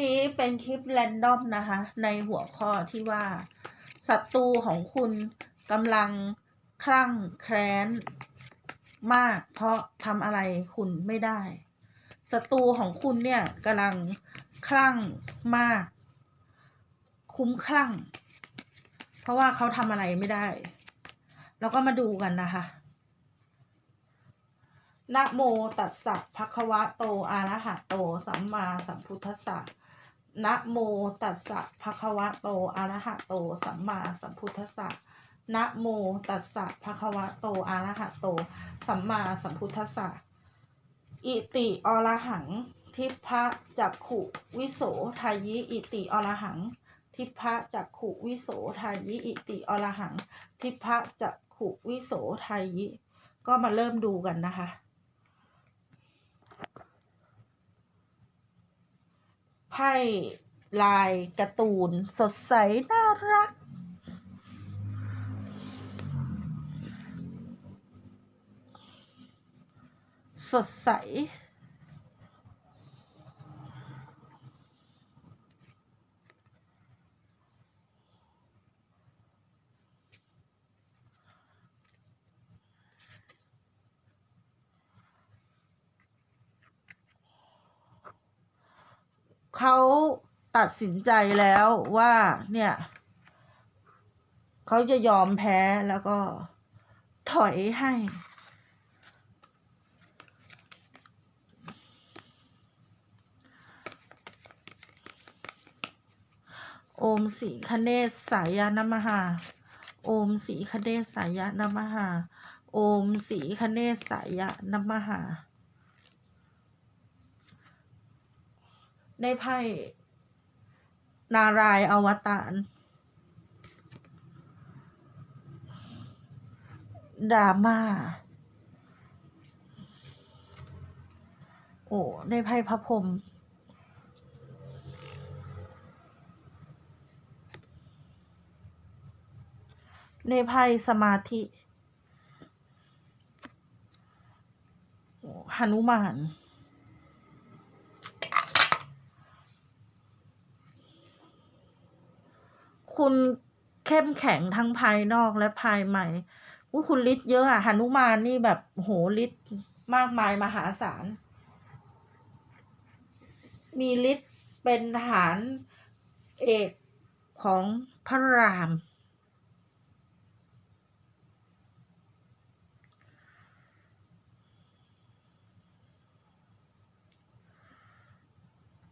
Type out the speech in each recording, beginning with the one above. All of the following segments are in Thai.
นี้เป็นคลิปแรนดอมนะคะ ในหัวข้อที่ว่าศัตรูของคุณกำลังคลั่งแคร้นมาก เพราะทำอะไรคุณไม่ได้ศัตรูของคุณเนี่ยกำลังคลั่งมาก คุ้มคลั่ง เพราะว่าเขาทำอะไรไม่ได้ แล้วก็มาดูกันนะคะนะโมตัสสะภะคะวะโต อะระหะโต สัมมาสัมพุทธัสสะ นะโมตัสสะภะคะวะโตอะระหะโต สัมมาสัมพุทธัสสะนะโมตัสสะภะคะวะโตอะระหะโต สัมมาสัมพุทธัสสะอิติอรหัง ทิพพะจักขุวิโสทายิอิติอรหัง ทิพพะจักขุวิโสทายิอิติอรหังทิพพะจักขุวิโสทายิก็มาเริ่มดูกันนะคะ ไพ่ลายการ์ตูน สดใส น่ารัก สดใส เขาตัดสินใจแล้วว่าเนี่ย เขาจะยอมแพ้แล้วก็ถอยให้ โอมสีคเนศสายานมหา โอมสีคเนศสายานมหา โอมสีคเนศสายานมหา ในไพ่ นารายอวตารดราม่า โอ้ในไพ่พระพรหมในไพ่สมาธิหนุมาน คุณเข้มแข็งทั้งภายนอกและภายในอุ๊ยคุณฤทธิ์เยอะอะหนุมานนี่แบบโหฤทธิ์มากมายมหาศาล มีฤทธิ์เป็นทหารเอกของพระราม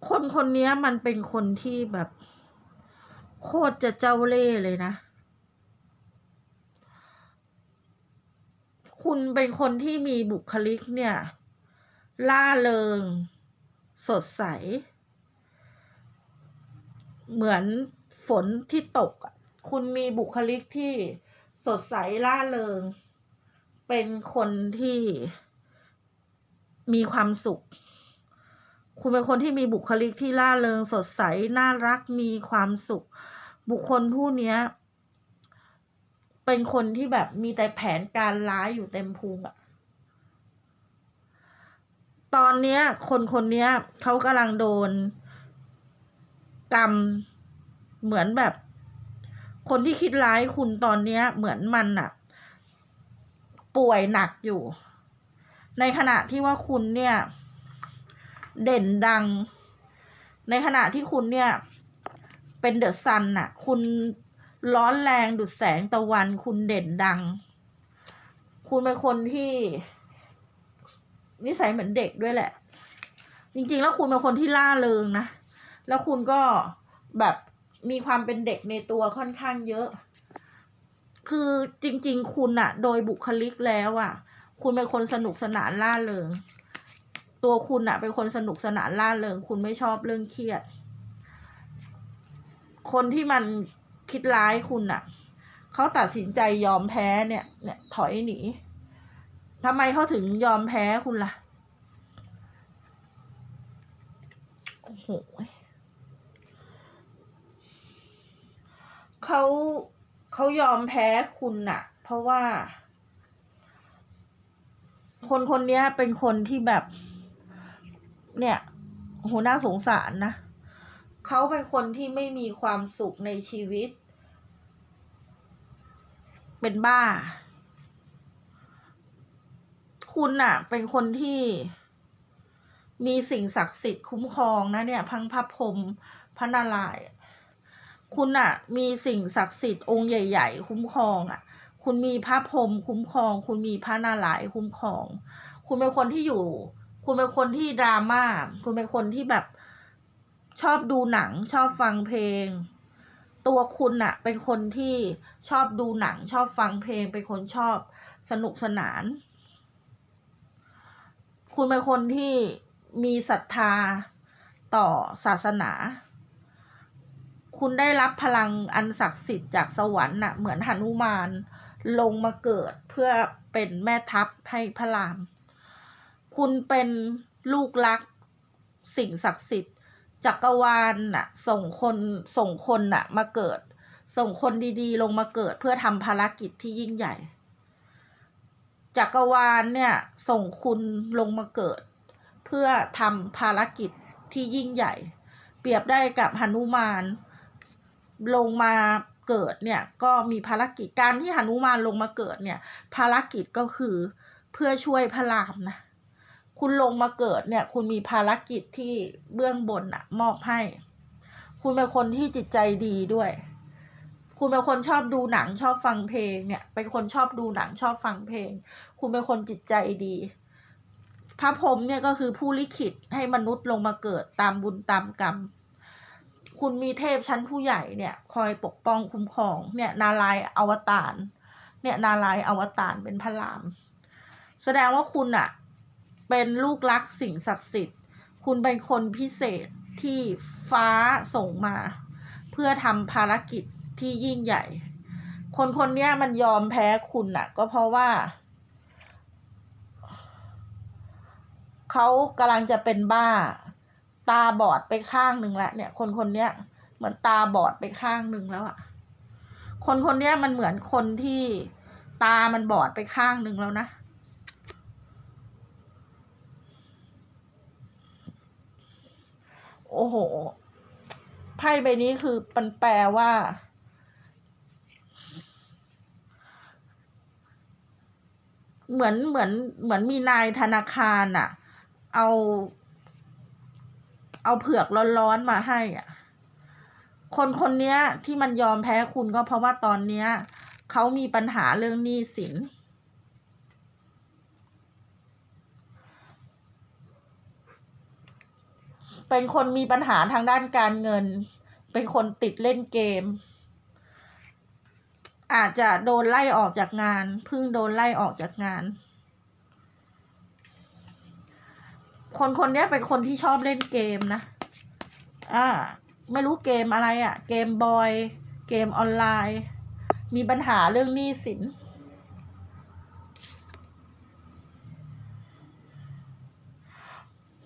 คนคนนี้มันเป็นคนที่แบบ โคตรจะเจ้าเล่ห์เลยนะ คุณเป็นคนที่มีบุคลิกเนี่ย ล่าเริง สดใส เหมือนฝนที่ตก คุณมีบุคลิกที่สดใสล่าเริง เป็นคนที่มีความสุข คุณเป็นคนที่มีบุคลิกที่ล่าเริงสดใส น่ารักมีความสุข บุคคลผู้เนี้ยเป็นคนที่แบบมีแต่แผนการร้ายอยู่เต็มพุงอะตอนเนี้ย คนคนเนี้ยเขากำลังโดนกรรมเหมือนแบบ คนที่คิดร้ายคุณตอนเนี้ย เหมือนมันอะป่วยหนักอยู่ ในขณะที่ว่าคุณเนี่ย เด่นดัง ในขณะที่คุณเนี่ย เป็นเดอะซันน่ะ คุณร้อนแรงดุดแสงตะวัน คุณเด่นดัง คุณเป็นคนที่ นิสัยเหมือนเด็กด้วยแหละ จริงๆ แล้วคุณเป็นคนที่ล่าเริงนะ แล้วคุณก็แบบมีความเป็นเด็กในตัวค่อนข้างเยอะ คือจริง ๆ คุณอะโดยบุคลิกแล้วอะคุณเป็นคนสนุกสนานล่าเริง ตัวคุณอะเป็นคนสนุกสนานล่าเริง คุณไม่ชอบเรื่องเครียด คนที่มันคิดร้ายคุณอะเขาตัดสินใจยอมแพ้เนี่ย เนี่ย ถอยหนีทำไมเขาถึงยอมแพ้คุณล่ะโอ้โหเขาเขายอมแพ้คุณน่ะ เพราะว่า คนคนนี้เป็นคนที่แบบ เนี่ยโหน่าสงสารนะ เขาเป็นคนที่ไม่มีความสุขในชีวิต เป็นบ้า คุณน่ะเป็นคนที่มีสิ่งศักดิ์สิทธิ์คุ้มครองนะเนี่ย พังพระพรมพระนารายณ์คุณน่ะมีสิ่งศักดิ์สิทธิ์องค์ใหญ่ ๆ คุ้มครองอะคุณมีพระพรหมคุ้มครอง คุณมีพระนารายณ์คุ้มครอง คุณเป็นคนที่อยู่ คุณเป็นคนที่ดราม่าคุณเป็นคนที่แบบ ชอบดูหนังชอบฟังเพลง ตัวคุณน่ะเป็นคนที่ชอบดูหนัง ชอบฟังเพลง เป็นคนชอบสนุกสนาน คุณเป็นคนที่มีศรัทธาต่อศาสนา คุณได้รับพลังอันศักดิ์สิทธิ์จากสวรรค์น่ะเหมือนหนุมานลงมาเกิดเพื่อเป็นแม่ทัพให้พระราม คุณเป็นลูกรักสิ่งศักดิ์สิทธิ์ จักรวาลน่ะ ส่งคนส่งคนน่ะ มาเกิด ส่งคนดีๆ ลงมาเกิดเพื่อทำภารกิจที่ยิ่งใหญ่จักรวาลเนี่ย ส่งคุณลงมาเกิด เพื่อทำภารกิจที่ยิ่งใหญ่ เปรียบได้กับหนุมานลงมาเกิดเนี่ยก็มีภารกิจการที่หนุมานลงมาเกิดเนี่ย ภารกิจก็คือเพื่อช่วยพระรามนะ คุณลงมาเกิดเนี่ย คุณมีภารกิจที่เบื้องบนอะมอบให้ คุณเป็นคนที่จิตใจดีด้วย คุณเป็นคนชอบดูหนังชอบฟังเพลงเนี่ย เป็นคนชอบดูหนังชอบฟังเพลง คุณเป็นคนจิตใจดี พระพรหมเนี่ยก็คือผู้ลิขิตให้มนุษย์ลงมาเกิดตามบุญตามกรรม คุณมีเทพชั้นผู้ใหญ่เนี่ย คอยปกป้องคุ้มครองเนี่ย นารายอวตารเนี่ยนารายอวตารเป็นพระราม แสดงว่าคุณอะ เป็นลูกรักสิ่งศักดิ์สิทธิ์ คุณเป็นคนพิเศษที่ฟ้าส่งมา เพื่อทำภารกิจที่ยิ่งใหญ่ คนคนนี้มันยอมแพ้คุณน่ะ ก็เพราะว่า เขากำลังจะเป็นบ้า ตาบอดไปข้างหนึ่งแล้วเนี่ย คนคนนี้เหมือนตาบอดไปข้างหนึ่งแล้วอะคนคนนี้มันเหมือนคนที่ตามันบอดไปข้างหนึ่งแล้วนะ โอ้โห ไพ่ใบนี้คือมันแปลว่า เหมือนเหมือนเหมือนมีนายธนาคารอะเอา เอาเผือกร้อนๆมาให้อะ คนคนเนี้ยที่มันยอมแพ้คุณก็เพราะว่าตอนเนี้ยเขามีปัญหาเรื่องหนี้สิน เป็นคนมีปัญหาทางด้านการเงิน เป็นคนติดเล่นเกม อาจจะโดนไล่ออกจากงานเพิ่งโดนไล่ออกจากงาน คนคนนี้เป็นคนที่ชอบเล่นเกมนะอ่าไม่รู้เกมอะไรอะ่ะ เกมบอย เกมออนไลน์ มีปัญหาเรื่องหนี้สิน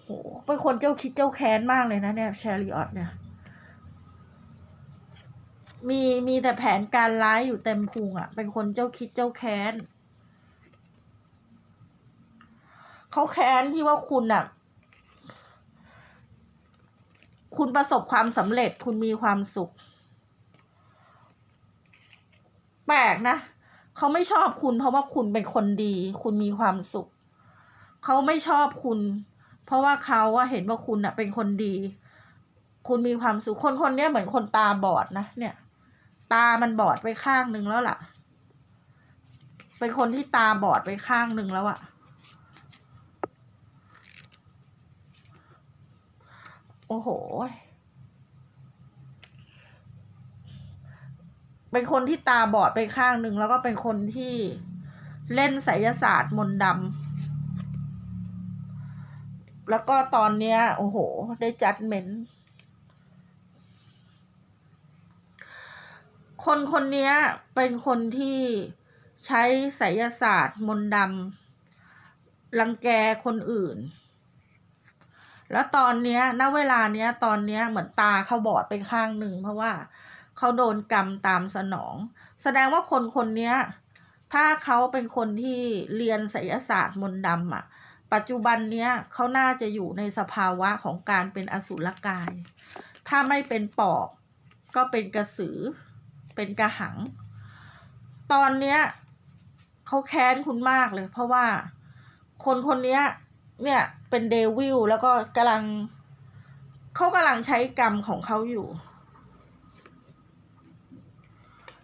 โห เป็นคนเจ้าคิดเจ้าแค้นมากเลยนะเนี่ยแชริออตเนี่ย มีมีแต่แผนการร้ายอยู่เต็มพุงอะ่ะ เป็นคนเจ้าคิดเจ้าแค้นเขาแค้นที่ว่าคุณอะ คุณประสบความสำเร็จคุณมีความสุข แปลกนะเขาไม่ชอบคุณเพราะว่าคุณเป็นคนดี คุณมีความสุขเขาไม่ชอบคุณเพราะว่าเขาอะเห็นว่าคุณอะเป็นคนดี คุณมีความสุขคนคนนี้เหมือนคนตาบอดนะเนี่ย ตามันบอดไปข้างหนึ่งแล้วล่ะ เป็นคนที่ตาบอดไปข้างหนึ่งแล้วอะโอ้โห เป็นคนที่ตาบอดไปข้างหนึ่งแล้วก็เป็นคนที่เล่นไสยศาสตร์มนต์ดำ แล้วก็ตอนเนี้ย โอ้โห ได้จัดเมนคนคนเนี้ยเป็นคนที่ใช้ไสยศาสตร์ มนต์ดำรังแกคนอื่น แล้วตอนเนี้ยณเวลาเนี้ย ตอนเนี้ยเหมือนตาเขาบอดไปข้างหนึ่ง เพราะว่าเขาโดนกรรมตามสนอง แสดงว่าคนคนเนี้ยถ้าเขาเป็นคนที่เรียนไสยศาสตร์มนต์ดำอะ ปัจจุบันเนี้ยเขาน่าจะอยู่ในสภาวะของการเป็นอสุรกาย ถ้าไม่เป็นปอบก็เป็นกระสือ เป็นกระหัง ตอนเนี้ยเขาแค้นคุณมากเลย เพราะว่าคนคนนี้เนี่ยเป็นเดวิลแล้วก็กำลังเขากำลังใช้กรรมของเขาอยู่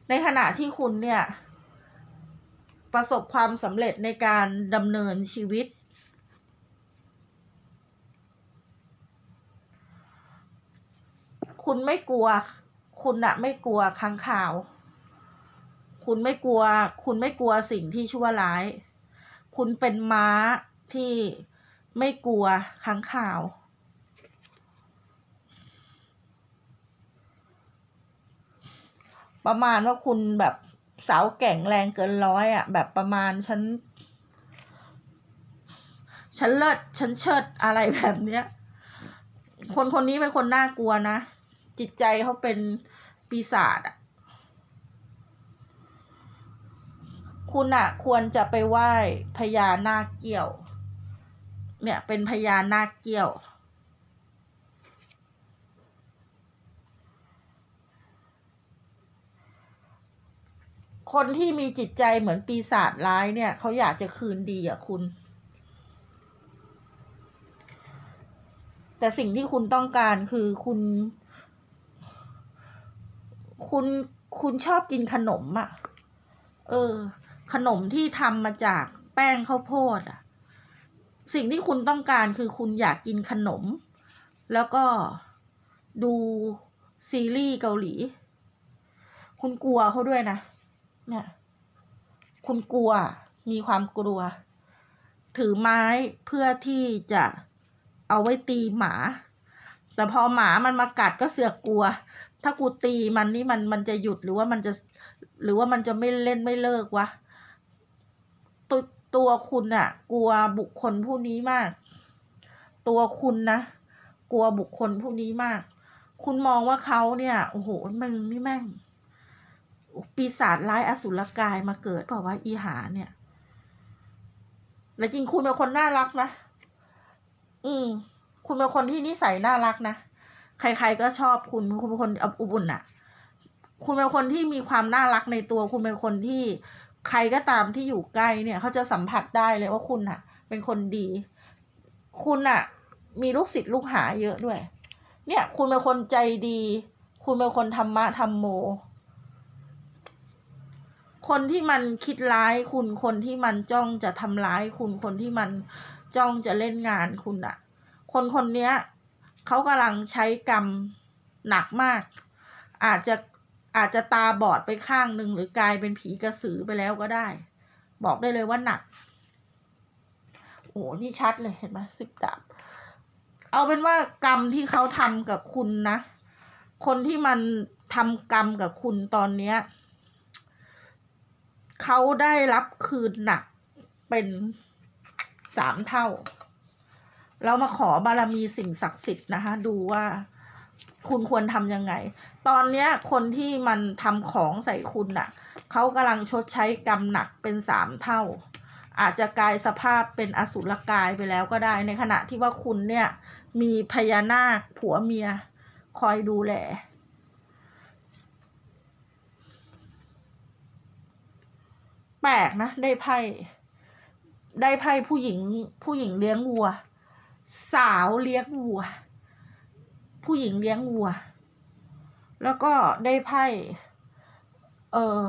ในขณะที่คุณเนี่ย ประสบความสำเร็จในการดำเนินชีวิต คุณไม่กลัว คุณอะไม่กลัวค้างข่าว คุณไม่กลัว คุณไม่กลัวสิ่งที่ชั่วร้าย คุณเป็นม้าที่ไม่กลัวค้างข่าว ประมาณว่าคุณแบบสาวแก่งแรงเกินร้อยอะ่ะแบบประมาณฉันฉันเลิศฉันเชิดอะไรแบบเนี้ย คนคนนี้เป็นคนน่ากลัวนะ จิตใจเขาเป็นปีศาจอะคุณอะควรจะไปไหว้พญานาคเกี่ยว เนี่ยเป็นพญานาคเกี่ยว คนที่มีจิตใจเหมือนปีศาจร้ายเนี่ยเขาอยากจะคืนดีอะคุณ แต่สิ่งที่คุณต้องการคือคุณ คุณคุณชอบกินขนมอะ เออ ขนมที่ทำมาจากแป้งข้าวโพดอะ สิ่งที่คุณต้องการคือคุณอยากกินขนม แล้วก็ดูซีรีส์เกาหลี คุณกลัวเขาด้วยนะเนี่ยคุณกลัวมีความกลัว ถือไม้เพื่อที่จะเอาไว้ตีหมา แต่พอหมามันมากัดก็เสือกกลัว ถ้ากูตีมันนี่มันมันจะหยุดหรือว่ามันจะ หรือว่ามันจะไม่เล่นไม่เลิกวะตัวตัวคุณอะกลัวบุคคลผู้นี้มาก ตัวคุณนะกลัวบุคคลผู้นี้มาก คุณมองว่าเขาเนี่ยโอ้โหมึงนี่แม่งปีศาจร้ายอสุรกายมาเกิดเปล่าวะอีหาเนี่ยแต่จริงคุณเป็นคนน่ารักนะอืม คุณเป็นคนที่นิสัยน่ารักนะ ใคร ๆ ก็ชอบคุณคุณเป็นคนอบอุ่นอะคุณเป็นคนที่มีความน่ารักในตัว คุณเป็นคนที่ใครก็ตามที่อยู่ใกล้เนี่ย เขาจะสัมผัสได้เลยว่าคุณอะเป็นคนดี คุณอะมีลูกศิษย์ลูกหาเยอะด้วย เนี่ย คุณเป็นคนใจดี คุณเป็นคนธรรมะธรรมโม คนที่มันคิดร้ายคุณ คนที่มันจ้องจะทำร้ายคุณ คนที่มันจ้องจะเล่นงานคุณอะ คนคนนี้เขากำลังใช้กรรมหนักมาก อาจจะอาจจะตาบอดไปข้างหนึ่งหรือกลายเป็นผีกระสือไปแล้วก็ได้ บอกได้เลยว่าหนัก โอ้นี่ชัดเลยเห็นไหมสิบดาบเอาเป็นว่ากรรมที่เขาทำกับคุณนะ คนที่มันทำกรรมกับคุณตอนเนี้ยเขาได้รับคืนหนักเป็นสามเท่า เรามาขอบารมีสิ่งศักดิ์สิทธิ์นะคะ ดูว่าคุณควรทำยังไง ตอนเนี้ยคนที่มันทำของใส่คุณน่ะ เขากำลังชดใช้กรรมหนักเป็นสามเท่า อาจจะกลายสภาพเป็นอสุรกายไปแล้วก็ได้ ในขณะที่ว่าคุณเนี่ย มีพญานาคผัวเมีย คอยดูแล แปลกนะ ได้ไพ่ ได้ไพ่ผู้หญิงผู้หญิงเลี้ยงวัว สาวเลี้ยงวัว ผู้หญิงเลี้ยงวัว แล้วก็ได้ไพ่เออ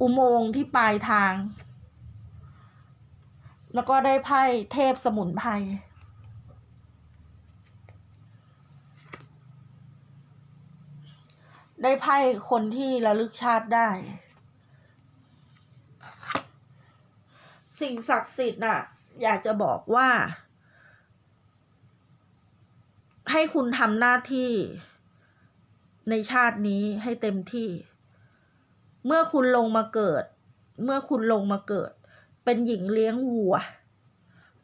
อุโมงค์ที่ปลายทาง แล้วก็ได้ไพ่เทพสมุนไพรได้ไพ่คนที่ระลึกชาติได้ สิ่งศักดิ์สิทธิ์น่ะ อยากจะบอกว่า ให้คุณทำหน้าที่ในชาตินี้ให้เต็มที่ เมื่อคุณลงมาเกิด เมื่อคุณลงมาเกิด เป็นหญิงเลี้ยงวัว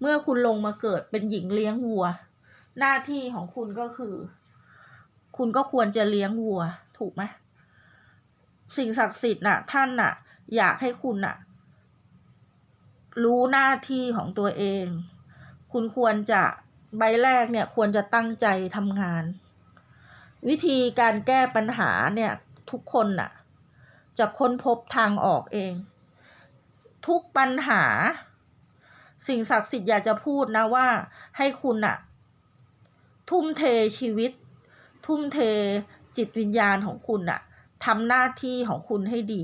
เมื่อคุณลงมาเกิดเป็นหญิงเลี้ยงวัว หน้าที่ของคุณก็คือ คุณก็ควรจะเลี้ยงวัว ถูกไหมสิ่งศักดิ์สิทธิ์น่ะ ท่านน่ะ อยากให้คุณน่ะ รู้หน้าที่ของตัวเอง คุณควรจะใบแรกเนี่ยควรจะตั้งใจทำงาน วิธีการแก้ปัญหาเนี่ยทุกคนน่ะ จะค้นพบทางออกเอง ทุกปัญหา สิ่งศักดิ์สิทธิ์อยากจะพูดนะว่าให้คุณน่ะ ทุ่มเทชีวิต ทุ่มเทจิตวิญญาณของคุณน่ะทำหน้าที่ของคุณให้ดี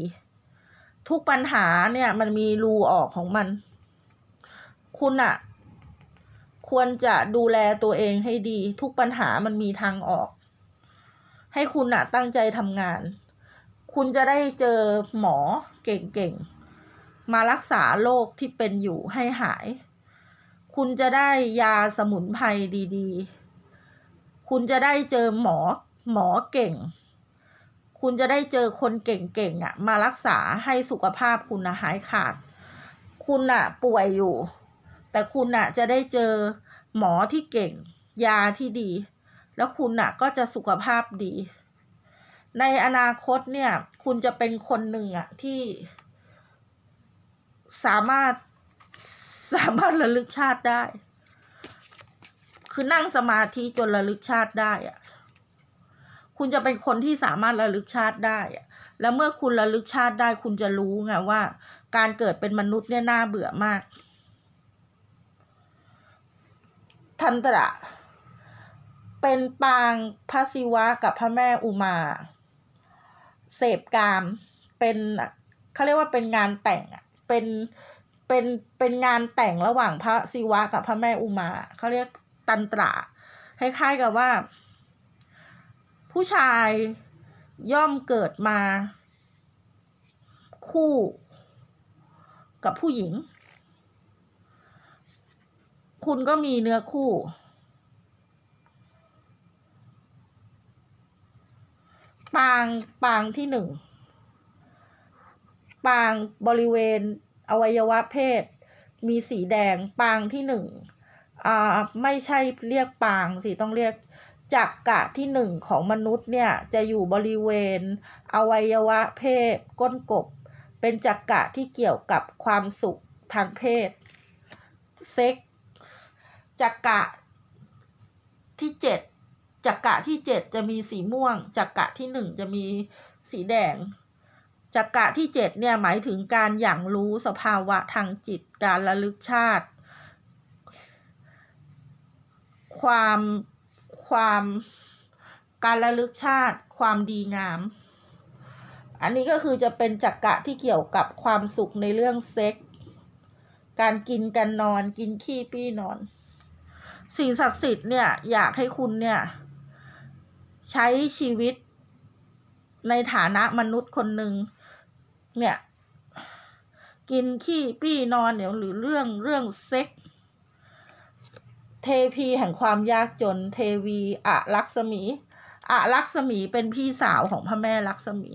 ทุกปัญหาเนี่ยมันมีรูออกของมัน คุณน่ะควรจะดูแลตัวเองให้ดี ทุกปัญหามันมีทางออก ให้คุณน่ะตั้งใจทำงาน คุณจะได้เจอหมอเก่งๆ มารักษาโรคที่เป็นอยู่ให้หาย คุณจะได้ยาสมุนไพรดี ๆ คุณจะได้เจอหมอหมอเก่ง คุณจะได้เจอคนเก่งๆอะ มารักษาให้สุขภาพคุณนะหายขาด คุณน่ะ ป่วยอยู่ แต่คุณน่ะ จะได้เจอหมอที่เก่ง ยาที่ดี แล้วคุณน่ะ ก็จะสุขภาพดี ในอนาคตเนี่ย คุณจะเป็นคนหนึ่งอะ ที่ สามารถสามารถระลึกชาติได้ คือนั่งสมาธิจนระลึกชาติได้อะ คุณจะเป็นคนที่สามารถระลึกชาติได้ แล้วเมื่อคุณระลึกชาติได้ คุณจะรู้ไงว่า การเกิดเป็นมนุษย์เนี่ยน่าเบื่อมาก ทันตระ เป็นปางพระศิวะกับพระแม่อุมา เสพกาม เป็นเขาเรียกว่าเป็นงานแต่งเป็นเป็นเป็นงานแต่งระหว่างพระศิวะกับพระแม่อุมา เขาเรียกตันตระคล้ายๆกับว่า ผู้ชายย่อมเกิดมา คู่กับผู้หญิง คุณก็มีเนื้อคู่ ปางปางที่หนึ่ง ปางบริเวณอวัยวะเพศ มีสีแดงปางที่หนึ่งอ่าไม่ใช่เรียกปางสิต้องเรียก จักกะที่หนึ่งของมนุษย์เนี่ยจะอยู่บริเวณ อวัยวะเพศ ก้นกบ เป็นจักกะที่เกี่ยวกับความสุขทางเพศ เซ็กจักกะที่เจ็ดจักกะที่เจ็ดจะมีสีม่วงจักกะที่หนึ่งจะมีสีแดงจักกะที่เจ็ดเนี่ยหมายถึงการอย่างรู้สภาวะทางจิตการระลึกชาติ ความ ความการระลึกชาติความดีงาม อันนี้ก็คือจะเป็นจักกะที่เกี่ยวกับความสุขในเรื่องเซ็ก การกินการนอนกินขี้ปี้นอน สิ่งศักดิ์สิทธิ์เนี่ยอยากให้คุณเนี่ย ใช้ชีวิตในฐานะมนุษย์คนหนึ่งเนี่ย กินขี้ปี้นอนเดี๋ยวหรือเรื่องเรื่องเซ็ก เทพีแห่งความยากจน เทวีอะลักษมีอะลักษมีเป็นพี่สาวของพระแม่ลักษมี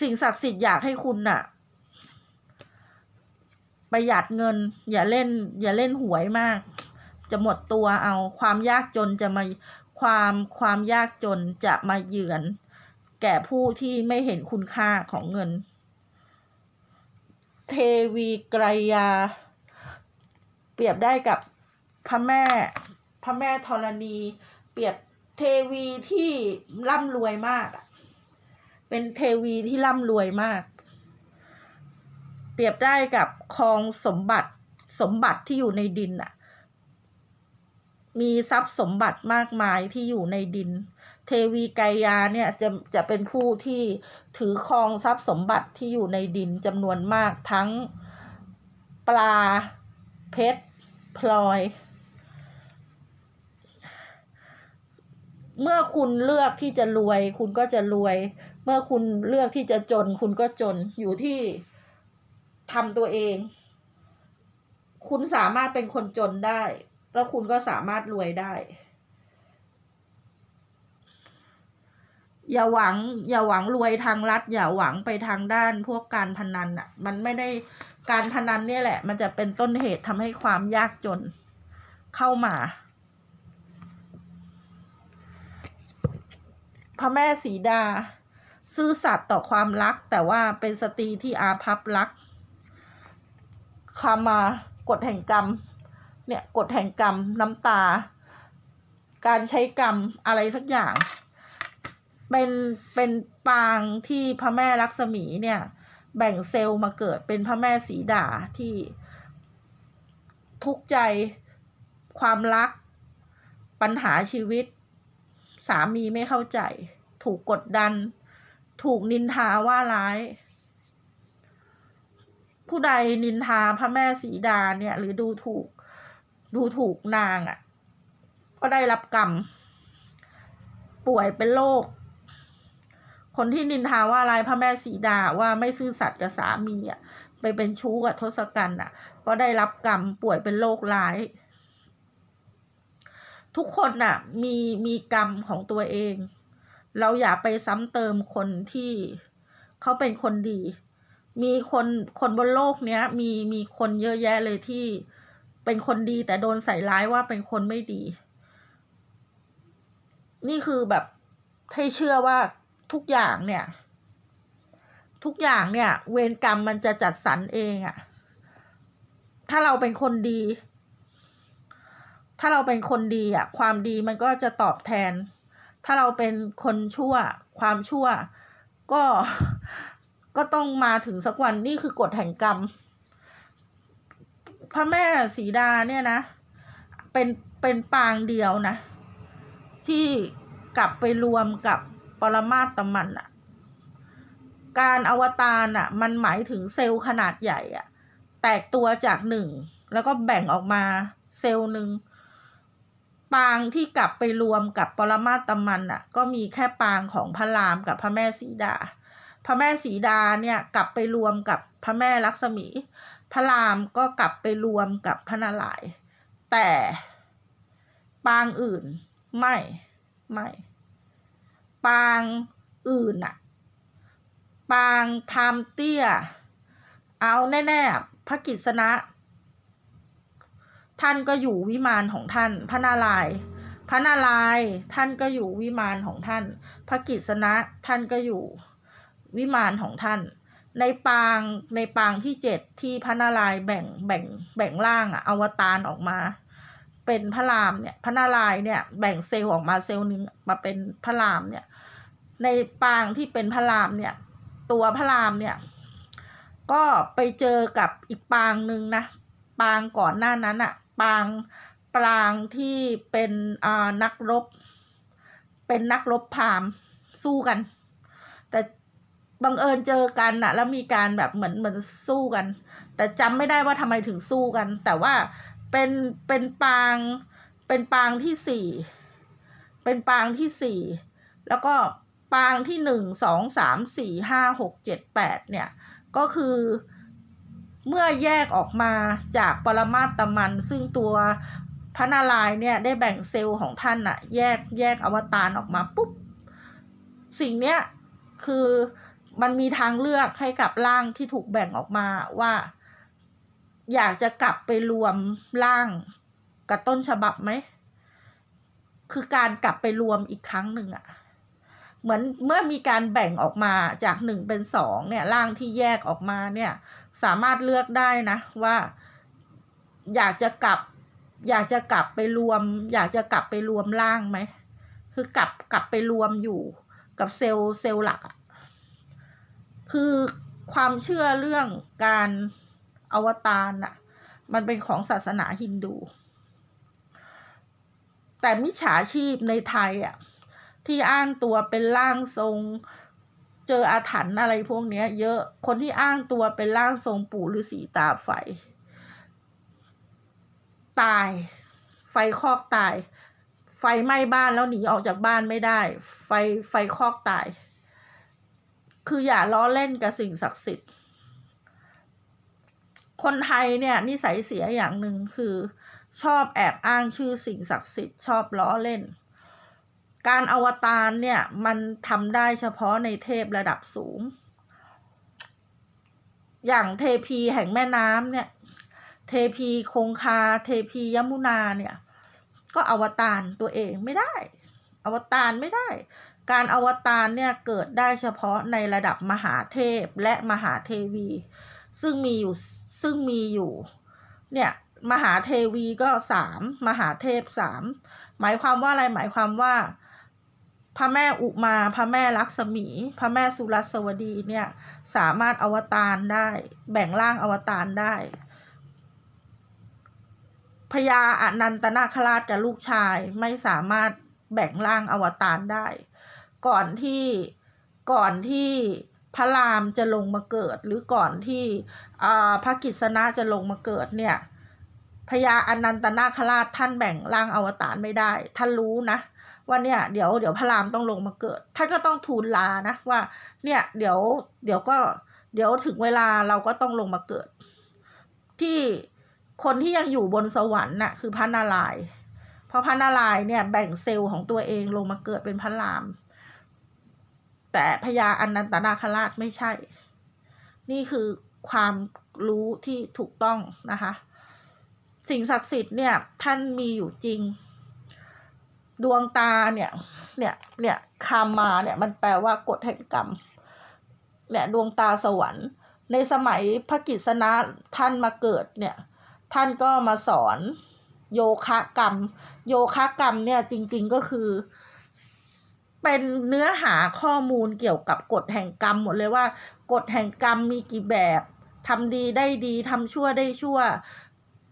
สิ่งศักดิ์สิทธิ์อยากให้คุณน่ะ ประหยัดเงิน อย่าเล่น อย่าเล่นหวยมาก จะหมดตัวเอาความยากจนจะมาความความยากจนจะมาเยือน แก่ผู้ที่ไม่เห็นคุณค่าของเงิน เทวีไกรยา รียบได้กับพระแม่พระแม่ธรณี เปรียบเทวีที่ร่ำรวยมากเป็นเทวีที่ร่ำรวยมาก เปรียบได้กับคลองสมบัติสมบัติที่อยู่ในดินอะมีทรัพย์สมบัติมากมายที่อยู่ในดิน เทวีไกรยาเนี่ยจะจะเป็นผู้ที่ถือครองทรัพย์สมบัติที่อยู่ในดินจำนวนมากทั้งปลาเพชร พลอย เมื่อคุณเลือกที่จะรวย คุณก็จะรวย เมื่อคุณเลือกที่จะจน คุณก็จนอยู่ที่ทำตัวเอง คุณสามารถเป็นคนจนได้ แล้วคุณก็สามารถรวยได้ อย่าหวัง อย่าหวังรวยทางลัดอย่าหวังไปทางด้านพวกการพนันอะ มันไม่ได้ การพนันเนี่ยแหละ มันจะเป็นต้นเหตุทำให้ความยากจนเข้ามาพระแม่สีดา ซื่อสัตย์ต่อความรัก แต่ว่าเป็นสตรีที่อาภัพรักคามากฎแห่งกรรม เนี่ยกฎแห่งกรรมน้ำตา การใช้กรรมอะไรสักอย่าง เป็นเป็นปางที่พระแม่ลักษมีเนี่ย แบ่งเซลล์มาเกิดเป็นพระแม่สีดาที่ทุกข์ใจความรัก ปัญหาชีวิต สามีไม่เข้าใจ ถูกกดดัน ถูกนินทาว่าร้าย ผู้ใดนินทาพระแม่สีดาเนี่ย หรือดูถูก ดูถูกนางอะ่ะ ก็ได้รับกรรม ป่วยเป็นโรค คนที่นินทาว่าร้ายพระแม่สีดาว่าไม่ซื่อสัตย์กับสามีอะไปเป็นชู้กับทศกัณฐ์อะ ก็ได้รับกรรมป่วยเป็นโรคร้าย ทุกคนน่ะ มีมีกรรมของตัวเอง เราอย่าไปซ้ำเติมคนที่เขาเป็นคนดี มีคนคนบนโลกเนี้ย มีมีคนเยอะแยะเลยที่เป็นคนดีแต่โดนใส่ร้ายว่าเป็นคนไม่ดี นี่คือแบบให้เชื่อว่า ทุกอย่างเนี่ย ทุกอย่างเนี่ย เวรกรรมมันจะจัดสรรเองอะถ้าเราเป็นคนดี ถ้าเราเป็นคนดีอะความดีมันก็จะตอบแทน ถ้าเราเป็นคนชั่ว ความชั่ว ก็ก็ต้องมาถึงสักวันนี่คือกฎแห่งกรรม พระแม่สีดาเนี่ยนะ เป็นเป็นปางเดียวนะ ที่กลับไปรวมกับ ปรมาตมันอะการอวตารอะมันหมายถึงเซลล์ขนาดใหญ่อะแตกตัวจากหนึ่ง แล้วก็แบ่งออกมาเซลล์หนึ่งปางที่กลับไปรวมกับปรมาตมันอะก็มีแค่ปางของพระรามกับพระแม่สีดา พระแม่สีดาเนี่ยกลับไปรวมกับพระแม่ลักษมี พระรามก็กลับไปรวมกับพระนารายณ์แต่ปางอื่นไม่ ไม่ ปางอื่นอะปางพามเตี้ย เอาแน่ๆ พระกิษณะ ท่านก็อยู่วิมานของท่าน พระนารายณ์พระนารายณ์ท่านก็อยู่วิมานของท่าน พระกิษณะท่านก็อยู่วิมานของท่าน ในปางในปางที่เจ็ดที่พระนารายณ์แบ่งแบ่งแบ่งร่างอะอวตารออกมา เป็นพระรามเนี่ยพระนารายณ์เนี่ยแบ่งเซลล์ออกมาเซลล์หนึ่งมาเป็นพระรามเนี่ย ในปางที่เป็นพระรามเนี่ย ตัวพระรามเนี่ย ก็ไปเจอกับอีกปางหนึ่งนะปางก่อนหน้านั้นอะปางปรางที่เป็นอ่านักรบ เป็นนักรบพราหมณ์สู้กัน แต่บังเอิญเจอกันนะแล้วมีการแบบเหมือนเหมือนสู้กัน แต่จำไม่ได้ว่าทำไมถึงสู้กัน แต่ว่าเป็นเป็นปางเป็นปางที่สี่เป็นปางที่สี่แล้วก็ ปางที่หนึ่งสองสามสี่ห้าหกเจ็ดแปดเนี่ย ก็คือเมื่อแยกออกมาจากปรมาตมัน ซึ่งตัวพระนารายณ์เนี่ยได้แบ่งเซลล์ของท่านอะแยกแยกอวตารออกมาปุ๊บ สิ่งเนี้ยคือมันมีทางเลือกให้กับร่างที่ถูกแบ่งออกมาว่า อยากจะกลับไปรวมร่างกับต้นฉบับไหม คือการกลับไปรวมอีกครั้งหนึ่งอะ เหมือนเมื่อมีการแบ่งออกมาจากหนึ่งเป็นสองเนี่ยร่างที่แยกออกมาเนี่ยสามารถเลือกได้นะว่า อยากจะกลับ อยากจะกลับไปรวม อยากจะกลับไปรวมร่างไหมคือกลับกลับไปรวมอยู่กับเซลล์เซลล์หลักอะคือความเชื่อเรื่องการอวตารน่ะมันเป็นของศาสนาฮินดู แต่มิจฉาชีพในไทยอะ ที่อ้างตัวเป็นร่างทรง เจออาถรรพ์อะไรพวกเนี้ยเยอะคนที่อ้างตัวเป็นร่างทรงปู่ฤาษีตาไฟ ตาย ไฟคอกตาย ไฟไหม้บ้านแล้วหนีออกจากบ้านไม่ได้ ไฟไฟคอกตาย คืออย่าล้อเล่นกับสิ่งศักดิ์สิทธิ์ คนไทยเนี่ยนิสัยเสียอย่างหนึ่งคือชอบแอบอ้างชื่อสิ่งศักดิ์สิทธิ์ชอบล้อเล่น การอวตารเนี่ยมันทำได้เฉพาะในเทพระดับสูง อย่างเทพีแห่งแม่น้ำเนี่ย เทพีคงคา เทพียมุนาเนี่ย ก็อวตารตัวเองไม่ได้ อวตารไม่ได้ การอวตารเนี่ยเกิดได้เฉพาะในระดับมหาเทพและมหาเทวี ซึ่งมีอยู่ซึ่งมีอยู่เนี่ยมหาเทวีก็สามมหาเทพสามหมายความว่าอะไรหมายความว่า พระแม่อุมา พระแม่ลักษมี พระแม่สุรสวดีเนี่ย สามารถอวตารได้ แบ่งร่างอวตารได้พญาอนันตนาคราชกับลูกชายไม่สามารถแบ่งร่างอวตารได้ ก่อนที่ก่อนที่พระรามจะลงมาเกิด หรือก่อนที่อ่าพระกิษณะจะลงมาเกิดเนี่ยพญาอนันตนาคราชท่านแบ่งร่างอวตารไม่ได้ ท่านรู้นะ ว่าเนี่ยเดี๋ยวเดี๋ยวพระรามต้องลงมาเกิด ท่านก็ต้องทูลลานะว่า เนี่ยเดี๋ยวเดี๋ยวก็เดี๋ยวถึงเวลาเราก็ต้องลงมาเกิด ที่คนที่ยังอยู่บนสวรรค์น่ะคือพระนารายณ์เพราะพระนารายณ์เนี่ยแบ่งเซลล์ของตัวเองลงมาเกิดเป็นพระราม แต่พญาอนันตนาคราชไม่ใช่ นี่คือความรู้ที่ถูกต้องนะคะ สิ่งศักดิ์สิทธิ์เนี่ยท่านมีอยู่จริง ดวงตาเนี่ย เนี่ย เนี่ยคามาเนี่ยมันแปลว่ากฎแห่งกรรม เนี่ยดวงตาสวรรค์ ในสมัยพระกิษณะท่านมาเกิดเนี่ย ท่านก็มาสอนโยคะกรรม โยคะกรรมเนี่ยจริง ๆก็คือ เป็นเนื้อหาข้อมูลเกี่ยวกับกฎแห่งกรรมหมดเลยว่ากฎแห่งกรรมมีกี่แบบทำดีได้ดีทำชั่วได้ชั่ว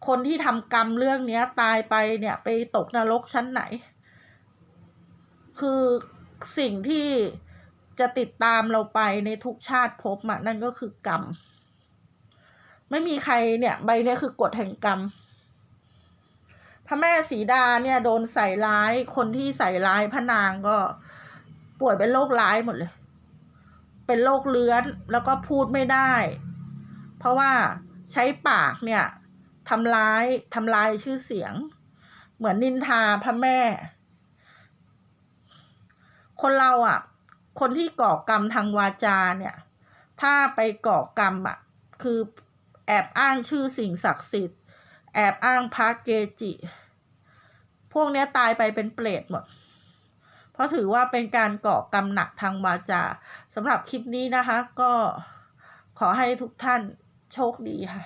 คนที่ทำกรรมเรื่องนี้ตายไปเนี่ย ไปตกนรกชั้นไหน คือสิ่งที่จะติดตามเราไปในทุกชาติภพอะนั่นก็คือกรรม ไม่มีใครเนี่ย ใบเนี้ยคือกฎแห่งกรรมพระแม่สีดาเนี่ยโดนใส่ร้ายคนที่ใส่ร้ายพระนางก็ป่วยเป็นโรคร้ายหมดเลย เป็นโรคเลื้อนแล้วก็พูดไม่ได้ เพราะว่าใช้ปากเนี่ยทำร้ายทำลายชื่อเสียง เหมือนนินทาพระแม่ คนเราอะ คนที่ก่อกรรมทางวาจาเนี่ย ถ้าไปก่อกรรมอะ คือแอบอ้างชื่อสิ่งศักดิ์สิทธิ์ แอบอ้างพระเกจิ พวกเนี้ยตายไปเป็นเปรตหมด เพราะถือว่าเป็นการก่อกรรมหนักทางวาจาสำหรับคลิปนี้นะคะ ก็ขอให้ทุกท่านโชคดีค่ะ